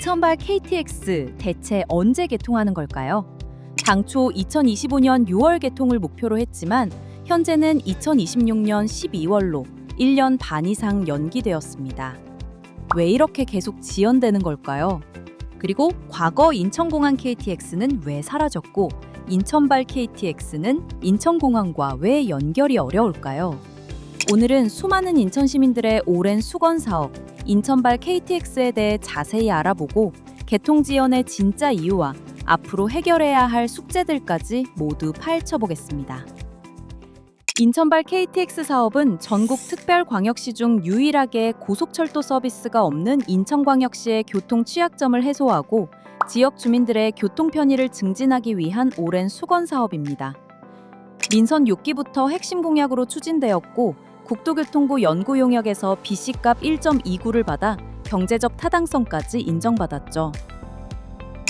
인천발 KTX 대체 언제 개통하는 걸까요? 당초 2025년 6월 개통을 목표로 했지만 현재는 2026년 12월로 1년 반 이상 연기되었습니다. 왜 이렇게 계속 지연되는 걸까요? 그리고 과거 인천공항 KTX는 왜 사라졌고 인천발 KTX는 인천공항과 왜 연결이 어려울까요? 오늘은 수많은 인천 시민들의 오랜 수건 사업 인천발 KTX에 대해 자세히 알아보고 개통 지연의 진짜 이유와 앞으로 해결해야 할 숙제들까지 모두 파헤쳐 보겠습니다. 인천발 KTX 사업은 전국 특별광역시 중 유일하게 고속철도 서비스가 없는 인천광역시의 교통 취약점을 해소하고 지역 주민들의 교통 편의를 증진하기 위한 오랜 수건 사업입니다. 민선 6기부터 핵심 공약으로 추진되었고 국토교통부 연구 용역에서 BC값 1.29를 받아 경제적 타당성까지 인정받았죠.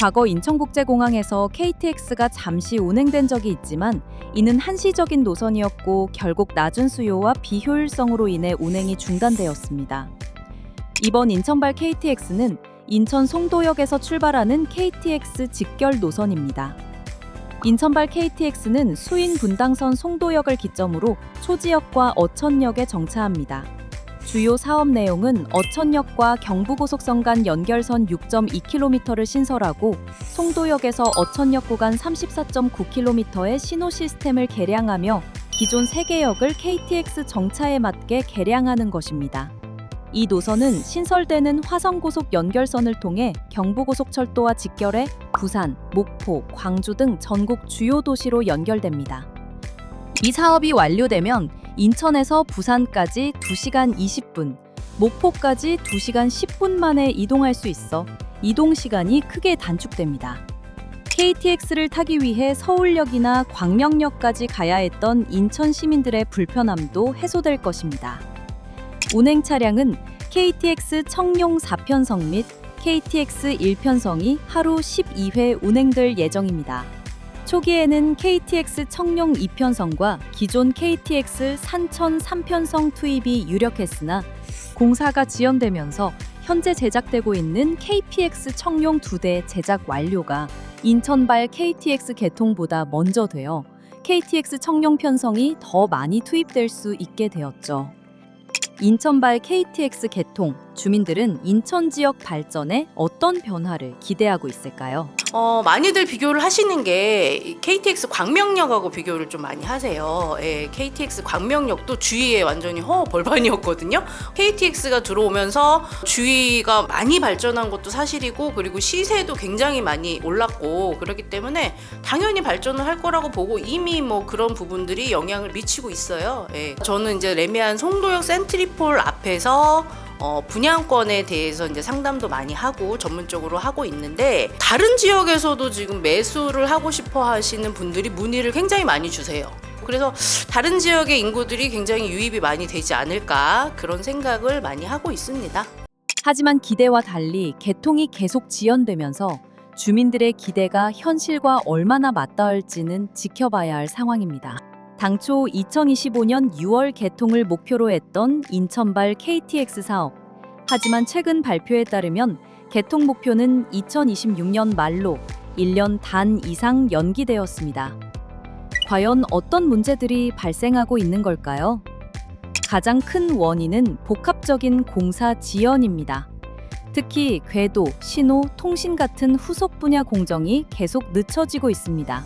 과거 인천국제공항에서 KTX가 잠시 운행된 적이 있지만 이는 한시적인 노선이었고 결국 낮은 수요와 비효율성으로 인해 운행이 중단되었습니다. 이번 인천발 KTX는 인천 송도역에서 출발하는 KTX 직결 노선입니다. 인천발 KTX는 수인 분당선 송도역을 기점으로 초지역과 어천역에 정차합니다. 주요 사업 내용은 어천역과 경부고속선 간 연결선 6.2km를 신설하고 송도역에서 어천역 구간 34.9km의 신호 시스템을 개량하며 기존 3개 역을 KTX 정차에 맞게 개량하는 것입니다. 이 노선은 신설되는 화성고속 연결선을 통해 경부고속철도와 직결해 부산, 목포, 광주 등 전국 주요 도시로 연결됩니다. 이 사업이 완료되면 인천에서 부산까지 2시간 20분, 목포까지 2시간 10분 만에 이동할 수 있어 이동 시간이 크게 단축됩니다. KTX를 타기 위해 서울역이나 광명역까지 가야 했던 인천 시민들의 불편함도 해소될 것입니다. 운행 차량은 KTX 청룡 4편성 및 KTX 1편성이 하루 12회 운행될 예정입니다. 초기에는 KTX 청룡 2편성과 기존 KTX 산천 3편성 투입이 유력했으나 공사가 지연되면서 현재 제작되고 있는 KPX 청룡 2대 제작 완료가 인천발 KTX 개통보다 먼저 되어 KTX 청룡 편성이 더 많이 투입될 수 있게 되었죠. 인천발 KTX 개통, 주민들은 인천 지역 발전에 어떤 변화를 기대하고 있을까요? 어, 많이들 비교를 하시는 게 KTX 광명역하고 비교를 좀 많이 하세요. 예, KTX 광명역도 주위에 완전히 허 벌판이었거든요. KTX가 들어오면서 주위가 많이 발전한 것도 사실이고 그리고 시세도 굉장히 많이 올랐고 그렇기 때문에 당연히 발전을 할 거라고 보고 이미 뭐 그런 부분들이 영향을 미치고 있어요. 예. 저는 이제 레미안 송도역 센트리폴 앞에서 어, 분양권에 대해서 이제 상담도 많이 하고 전문적으로 하고 있는데 다른 지역에서도 지금 매수를 하고 싶어 하시는 분들이 문의를 굉장히 많이 주세요. 그래서 다른 지역의 인구들이 굉장히 유입이 많이 되지 않을까 그런 생각을 많이 하고 있습니다. 하지만 기대와 달리 개통이 계속 지연되면서 주민들의 기대가 현실과 얼마나 맞닿을지는 지켜봐야 할 상황입니다. 당초 2025년 6월 개통을 목표로 했던 인천발 KTX 사업. 하지만 최근 발표에 따르면 개통 목표는 2026년 말로 1년 단 이상 연기되었습니다. 과연 어떤 문제들이 발생하고 있는 걸까요? 가장 큰 원인은 복합적인 공사 지연입니다. 특히 궤도, 신호, 통신 같은 후속 분야 공정이 계속 늦춰지고 있습니다.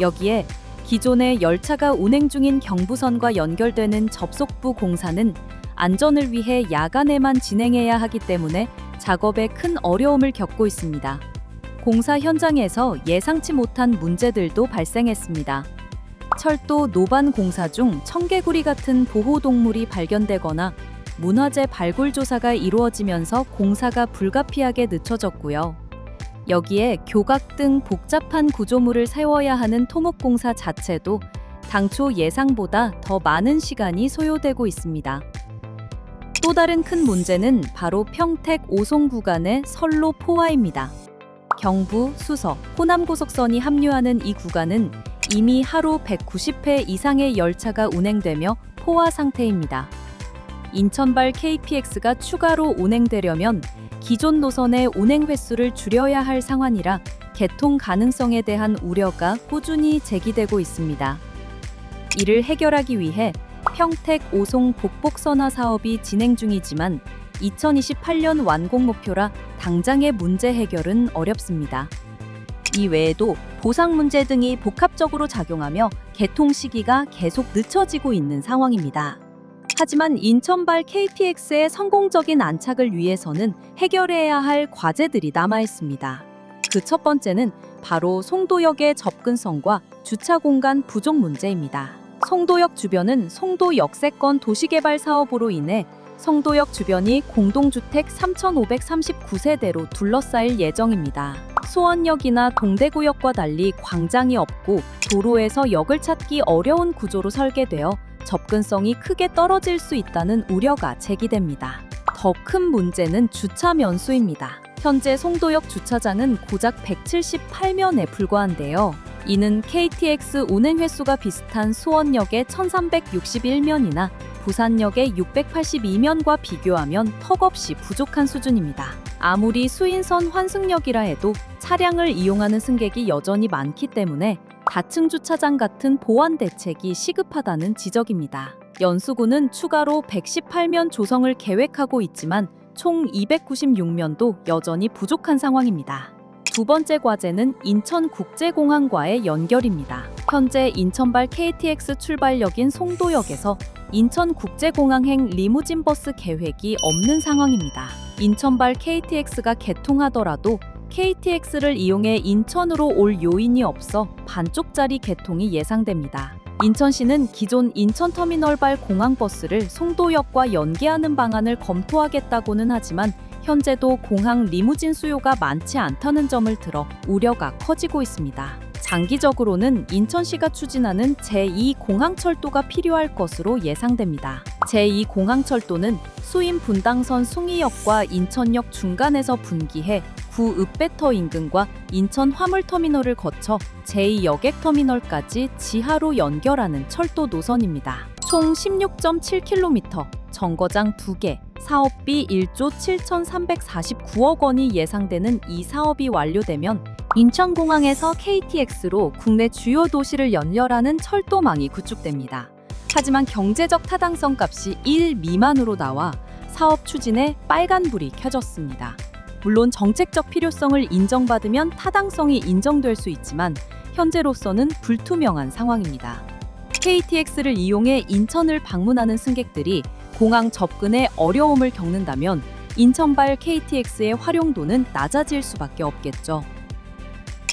여기에 기존의 열차가 운행 중인 경부선과 연결되는 접속부 공사는 안전을 위해 야간에만 진행해야 하기 때문에 작업에 큰 어려움을 겪고 있습니다. 공사 현장에서 예상치 못한 문제들도 발생했습니다. 철도 노반 공사 중 청개구리 같은 보호동물이 발견되거나 문화재 발굴 조사가 이루어지면서 공사가 불가피하게 늦춰졌고요. 여기에 교각 등 복잡한 구조물을 세워야 하는 토목공사 자체도 당초 예상보다 더 많은 시간이 소요되고 있습니다. 또 다른 큰 문제는 바로 평택 오송 구간의 선로 포화입니다. 경부, 수서, 호남 고속선이 합류하는 이 구간은 이미 하루 190회 이상의 열차가 운행되며 포화 상태입니다. 인천발 KPX가 추가로 운행되려면 기존 노선의 운행 횟수를 줄여야 할 상황이라 개통 가능성에 대한 우려가 꾸준히 제기되고 있습니다. 이를 해결하기 위해 평택 오송 복복선화 사업이 진행 중이지만 2028년 완공 목표라 당장의 문제 해결은 어렵습니다. 이 외에도 보상 문제 등이 복합적으로 작용하며 개통 시기가 계속 늦춰지고 있는 상황입니다. 하지만 인천발 KTX의 성공적인 안착을 위해서는 해결해야 할 과제들이 남아 있습니다. 그 첫 번째는 바로 송도역의 접근성과 주차 공간 부족 문제입니다. 송도역 주변은 송도 역세권 도시개발 사업으로 인해 송도역 주변이 공동주택 3,539세대로 둘러싸일 예정입니다. 수원역이나 동대구역과 달리 광장이 없고 도로에서 역을 찾기 어려운 구조로 설계되어 접근성이 크게 떨어질 수 있다는 우려가 제기됩니다. 더 큰 문제는 주차 면수입니다. 현재 송도역 주차장은 고작 178면에 불과한데요. 이는 KTX 운행 횟수가 비슷한 수원역의 1361면이나 부산역의 682면과 비교하면 턱없이 부족한 수준입니다. 아무리 수인선 환승역이라 해도 차량을 이용하는 승객이 여전히 많기 때문에 다층 주차장 같은 보완 대책이 시급하다는 지적입니다. 연수구는 추가로 118면 조성을 계획하고 있지만 총 296면도 여전히 부족한 상황입니다. 두 번째 과제는 인천국제공항과의 연결입니다. 현재 인천발 KTX 출발역인 송도역에서 인천국제공항행 리무진 버스 계획이 없는 상황입니다. 인천발 KTX가 개통하더라도 KTX를 이용해 인천으로 올 요인이 없어 반쪽짜리 개통이 예상됩니다. 인천시는 기존 인천터미널발 공항버스를 송도역과 연계하는 방안을 검토하겠다고는 하지만 현재도 공항 리무진 수요가 많지 않다는 점을 들어 우려가 커지고 있습니다. 장기적으로는 인천시가 추진하는 제2공항철도가 필요할 것으로 예상됩니다. 제2공항철도는 수인 분당선 숭이역과 인천역 중간에서 분기해 구 읍배터 인근과 인천 화물터미널을 거쳐 제2여객터미널까지 지하로 연결하는 철도 노선입니다. 총 16.7km, 정거장 2개, 사업비 1조 7,349억 원이 예상되는 이 사업이 완료되면 인천공항에서 KTX로 국내 주요 도시를 연결하는 철도망이 구축됩니다. 하지만 경제적 타당성 값이 1 미만으로 나와 사업 추진에 빨간불이 켜졌습니다. 물론 정책적 필요성을 인정받으면 타당성이 인정될 수 있지만 현재로서는 불투명한 상황입니다. KTX를 이용해 인천을 방문하는 승객들이 공항 접근에 어려움을 겪는다면 인천발 KTX의 활용도는 낮아질 수밖에 없겠죠.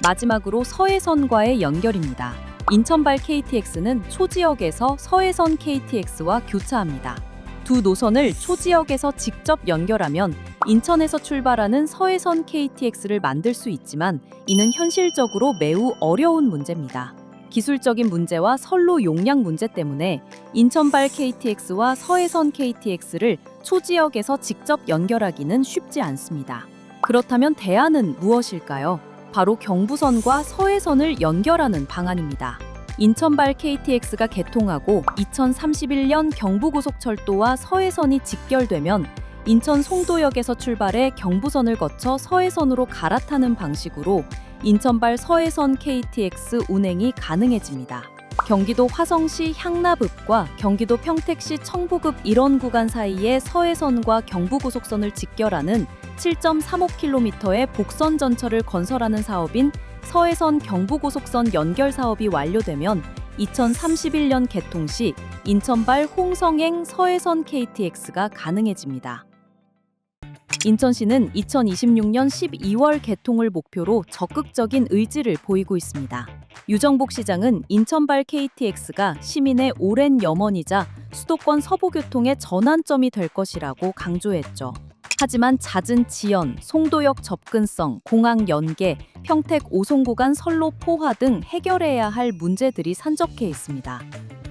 마지막으로 서해선과의 연결입니다. 인천발 KTX는 초지역에서 서해선 KTX와 교차합니다. 두 노선을 초지역에서 직접 연결하면 인천에서 출발하는 서해선 KTX를 만들 수 있지만 이는 현실적으로 매우 어려운 문제입니다. 기술적인 문제와 선로 용량 문제 때문에 인천발 KTX와 서해선 KTX를 초지역에서 직접 연결하기는 쉽지 않습니다. 그렇다면 대안은 무엇일까요? 바로 경부선과 서해선을 연결하는 방안입니다. 인천발 KTX가 개통하고 2031년 경부고속철도와 서해선이 직결되면 인천 송도역에서 출발해 경부선을 거쳐 서해선으로 갈아타는 방식으로 인천발 서해선 KTX 운행이 가능해집니다. 경기도 화성시 향납읍과 경기도 평택시 청부읍 일원 구간 사이의 서해선과 경부고속선을 직결하는 7.35km의 복선 전철을 건설하는 사업인 서해선 경부고속선 연결 사업이 완료되면 2031년 개통 시 인천발 홍성행 서해선 KTX가 가능해집니다. 인천시는 2026년 12월 개통을 목표로 적극적인 의지를 보이고 있습니다. 유정복 시장은 인천발 KTX가 시민의 오랜 염원이자 수도권 서부교통의 전환점이 될 것이라고 강조했죠. 하지만 잦은 지연, 송도역 접근성, 공항 연계, 평택 오송 구간 선로 포화 등 해결해야 할 문제들이 산적해 있습니다.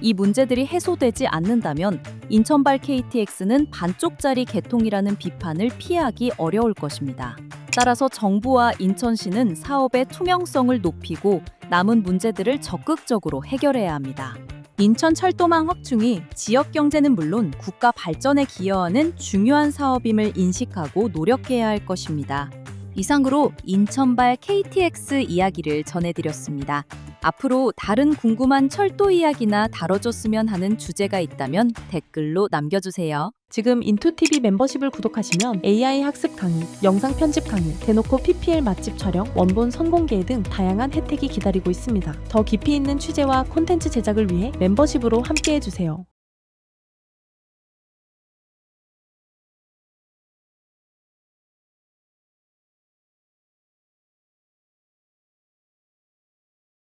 이 문제들이 해소되지 않는다면 인천발 KTX는 반쪽짜리 개통이라는 비판을 피하기 어려울 것입니다. 따라서 정부와 인천시는 사업의 투명성을 높이고 남은 문제들을 적극적으로 해결해야 합니다. 인천 철도망 확충이 지역 경제는 물론 국가 발전에 기여하는 중요한 사업임을 인식하고 노력해야 할 것입니다. 이상으로 인천발 KTX 이야기를 전해드렸습니다. 앞으로 다른 궁금한 철도 이야기나 다뤄줬으면 하는 주제가 있다면 댓글로 남겨주세요. 지금 인투TV 멤버십을 구독하시면 AI 학습 강의, 영상 편집 강의, 대놓고 PPL 맛집 촬영, 원본 선공개 등 다양한 혜택이 기다리고 있습니다. 더 깊이 있는 취재와 콘텐츠 제작을 위해 멤버십으로 함께해주세요.